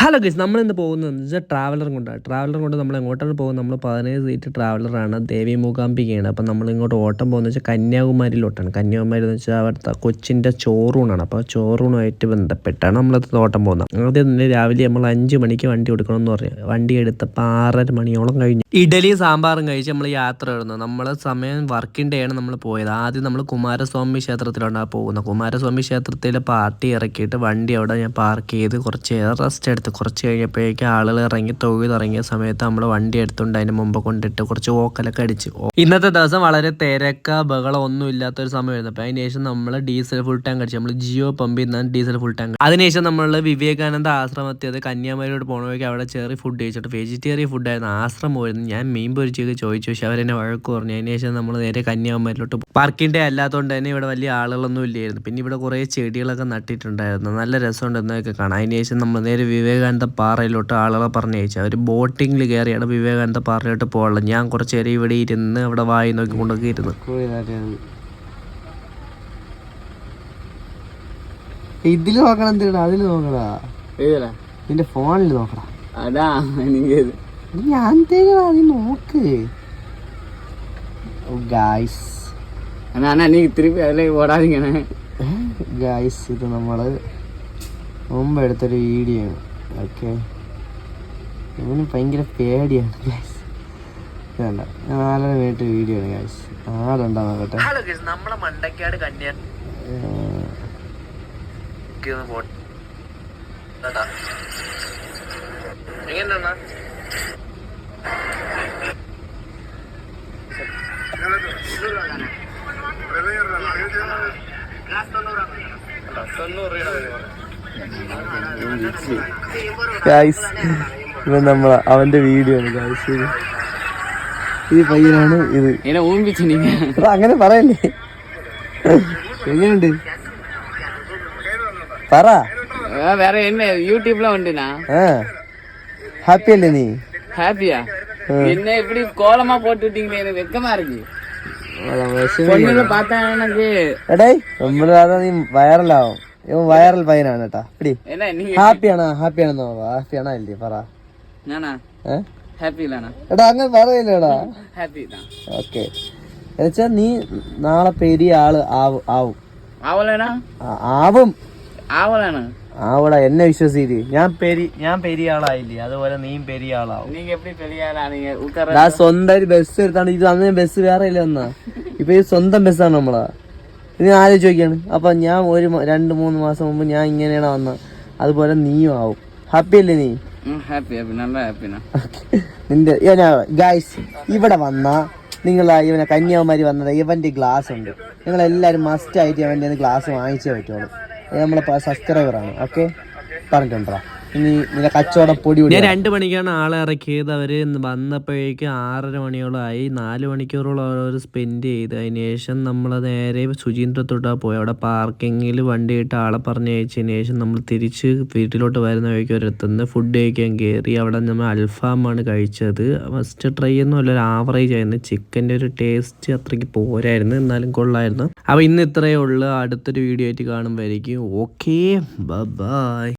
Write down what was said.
Hello guys നമ്മളിന്ന് പോകുന്നത് വെച്ചാൽ ട്രാവലർ കൊണ്ടാണ് ട്രാവലർ കൊണ്ട് നമ്മൾ എങ്ങോട്ടാണ് പോകുന്നത്? നമ്മൾ പതിനേഴ് സീറ്റ് ട്രാവലറാണ് ദേവി മൂകാംബികയാണ്. അപ്പോൾ നമ്മൾ ഇങ്ങോട്ട് ഓട്ടം പോകുന്നത് വെച്ചാൽ കന്യാകുമാരിയിലോട്ടാണ്. കന്യാകുമാരി എന്ന് വെച്ചാൽ അവിടുത്തെ കൊച്ചിന്റെ ചോറൂണാണ് അപ്പോൾ ചോറൂണുമായിട്ട് ബന്ധപ്പെട്ടാണ് നമ്മളത് ഓട്ടം പോകുന്നത്. ആദ്യം തന്നെ രാവിലെ നമ്മൾ അഞ്ച് മണിക്ക് വണ്ടി കൊടുക്കണമെന്ന് പറഞ്ഞു. വണ്ടി എടുത്തപ്പോൾ ആറര മണിയോളം കഴിഞ്ഞു. ഇഡലി സാമ്പാറും കഴിച്ച് നമ്മൾ യാത്ര ഇടുന്നു നമ്മൾ സമയം വർക്കിംഗ് ഡേ ആണ് നമ്മൾ പോയത്. ആദ്യം നമ്മൾ കുമാരസ്വാമി ക്ഷേത്രത്തിലാണ് പോകുന്നത്. കുമാരസ്വാമി ക്ഷേത്രത്തിൽ പാർട്ടി ഇറക്കിയിട്ട് വണ്ടി അവിടെ ഞാൻ പാർക്ക് ചെയ്ത് കുറച്ച് റെസ്റ്റ് എടുത്ത് കുറച്ച് കഴിഞ്ഞപ്പോഴേക്കും ആളുകൾ ഇറങ്ങി തൊഴുതിറങ്ങിയ സമയത്ത് നമ്മൾ വണ്ടി എടുത്തുകൊണ്ട് അതിന് മുമ്പ് കൊണ്ടിട്ട് കുറച്ച് ഓക്കലൊക്കെ അടിച്ച്. ഇന്നത്തെ ദിവസം വളരെ തിരക്ക ബഹളം ഒന്നും ഇല്ലാത്തൊരു സമയമായിരുന്നു. അപ്പോൾ അതിനുശേഷം നമ്മൾ ഡീസൽ ഫുൾ ടാങ്ക് അടിച്ചു. നമ്മൾ ജിയോ പമ്പിൽ നിന്നാണ് ഡീസൽ ഫുൾ ടാങ്ക് അതിനുശേഷം നമ്മൾ വിവേകാനന്ദ ആശ്രമത്തിൽ അത് കന്യാകുമാരിയോട് പോകണമെങ്കിൽ അവിടെ ചെറിയ ഫുഡ് കഴിച്ചിട്ട് വെജിറ്റേറിയൻ ഫുഡായിരുന്നു ആശ്രമമായിരുന്നു ഞാൻ മീൻ പൊരിച്ചൊക്കെ ചോദിച്ചു. പക്ഷെ അവരെന്നെ വഴക്ക് പറഞ്ഞു. അതിനുശേഷം നമ്മൾ നേരെ കന്യാകുമാരിലോട്ട് പാർക്കിംഗ് ഡേ അല്ലാത്തതുകൊണ്ട് തന്നെ ഇവിടെ വലിയ ആളുകളൊന്നും ഇല്ലായിരുന്നു. പിന്നെ ഇവിടെ കുറേ ചെടികളൊക്കെ നട്ടിട്ടുണ്ടായിരുന്നു. നല്ല രസമുണ്ടെന്നൊക്കെ കാണാം അതിനുശേഷം നമ്മൾ നേരെ വിവേകാനന്ദ പാറയിലോട്ട് ആളുകളെ പറഞ്ഞയച്ചത് അവർ ബോട്ടിങ്ങിൽ കയറിയാണ് വിവേകാനന്ദ പാറയിലോട്ട് പോകാനുള്ളത്. ഞാൻ കുറച്ച് നേരം ഇവിടെ ഇരുന്ന് അവിടെ വായി നോക്കിക്കൊണ്ടൊക്കെ ഇരുന്ന്. ഇതിൽ നോക്കണം എന്തിനാ? അതിൽ നോക്കടാ. നിന്റെ ഫോണിൽ നോക്കടാ. ഞാൻ തേടാ നീ നോക്ക്. ഗായ്സ് ഇത് നമ്മൾ മുമ്പ് എടുത്തൊരു വീഡിയോ ആണ്. ഓക്കെ. ഇവന് ഭയങ്കര പേടിയാണ് ഗ്യാസ് വേണ്ട. നാലര മിനിറ്റ് വീഡിയോ ആണ് ഗ്യാസ് ആടുണ്ടാ നോക്കട്ടെ? നമ്മളെ മണ്ടക്കാട് കന്യാ ഏർ, എങ്ങനെയാണ് ഗായ്സ് ഇവൻ നമ്മളെ അവന്റെ വീഡിയോ ആണ് ഗായ്സ് ഇത് ഈ പയ്യനാണ് ഇത് என்ன ஊம்பிச்சு நீங்க അപ്പൊ അങ്ങനെ പറയല്ലേ എങ്ങനെയുണ്ട് പറ ஆ, வேற என்ன யூடியூப்ல உண்டுண்ணா ആ ഹാപ്പി അല്ലേ നീ ஹாப்பியா என்ன இப்படி கோலமா போட்டு விட்டீங்களே எனக்கு வெக்கமா இருக்கு അതാ വിഷമി. பொண்ணுங்க பார்த்தா எனக்கு എടേ നമ്മള് അതാ നീ വൈറലാവും ഇവൻ വൈറൽ പയ്യനാണ് കേട്ടാ. പിടി ഹാപ്പിയാണോ ഹാപ്പിയാണെന്ന് ഹാപ്പിയാണോ അല്ലേ പറ. എടാ അങ്ങനെ പറയില്ലടാ. ഓക്കെ. എന്നുവെച്ചാ നീ നാളെ പെരിയ ആൾ ആവും ആവും. ആവും. ആവടാ എന്നെ വിശ്വസിക്ക്. ഞാൻ പെരി ഞാൻ പെരിയ ആളായില്ലേ? അതുപോലെ നീയും പെരിയ ആളാവും. സ്വന്തമായിട്ട് ബസ് എടുത്താണ്. ഇത് അന്ന് ബസ് വേറെ ഇല്ല എന്നാ ഇപ്പൊ സ്വന്തം ബസ്സാണ് നമ്മളാ. ഇനി ആലോചിച്ച് നോക്കിയാണ് അപ്പം ഞാൻ ഒരു രണ്ട് മൂന്ന് മാസം മുമ്പ് ഞാൻ ഇങ്ങനെയാണ് വന്നത്. അതുപോലെ നീയും ആവും. ഹാപ്പി അല്ലേ നീ? ഹാപ്പി ഹാപ്പി നല്ല നിന്റെ ഗായ്സ് ഇവിടെ വന്ന നിങ്ങൾ ഇവനെ കന്യാകുമാരി വന്നത് ഇവന്റെ ഗ്ലാസ് ഉണ്ട്. നിങ്ങൾ എല്ലാവരും മസ്റ്റ് ആയിട്ട് ഇവന്റെ ഗ്ലാസ് വാങ്ങിച്ചേ പറ്റുള്ളൂ. നമ്മളെ സബ്സ്ക്രൈബറാണ് ഓക്കെ പറഞ്ഞിട്ടുണ്ടോ? ഇനി നിന്റെ കച്ചവടം പൊടി ഞാൻ രണ്ട് മണിക്കാണ് ആളെ ഇറക്കിയത് അവർ വന്നപ്പോഴേക്ക് ആറര മണിയോളം ആയി നാല് മണിക്കൂറോളം അവർ സ്പെൻഡ് ചെയ്ത്. അതിന് ശേഷം നമ്മൾ നേരെ ശുചീന്ദ്രത്തോട്ടാണ് പോയി. അവിടെ പാർക്കിങ്ങിൽ വണ്ടി ഇട്ട് ആളെ പറഞ്ഞു അയച്ചതിന് ശേഷം നമ്മൾ തിരിച്ച് വീട്ടിലോട്ട് വരുന്ന വഴിക്ക് ഒരിടത്തുനിന്ന് ഫുഡ് കഴിക്കാൻ കയറി അവിടെ നമ്മൾ അൽഫാമാണ് കഴിച്ചത്. ഫസ്റ്റ് ട്രൈ ഒന്നും അല്ല ഒരു ആവറേജ് ആയിരുന്നു. ചിക്കന്റെ ഒരു ടേസ്റ്റ് അത്രയ്ക്ക് പോരായിരുന്നു. എന്നാലും കൊള്ളായിരുന്നു. അപ്പോൾ ഇന്ന് ഇത്രയേ ഉള്ളൂ. അടുത്തൊരു വീഡിയോ ആയിട്ട് കാണുമ്പോഴായിരിക്കും ഓക്കെ ബൈ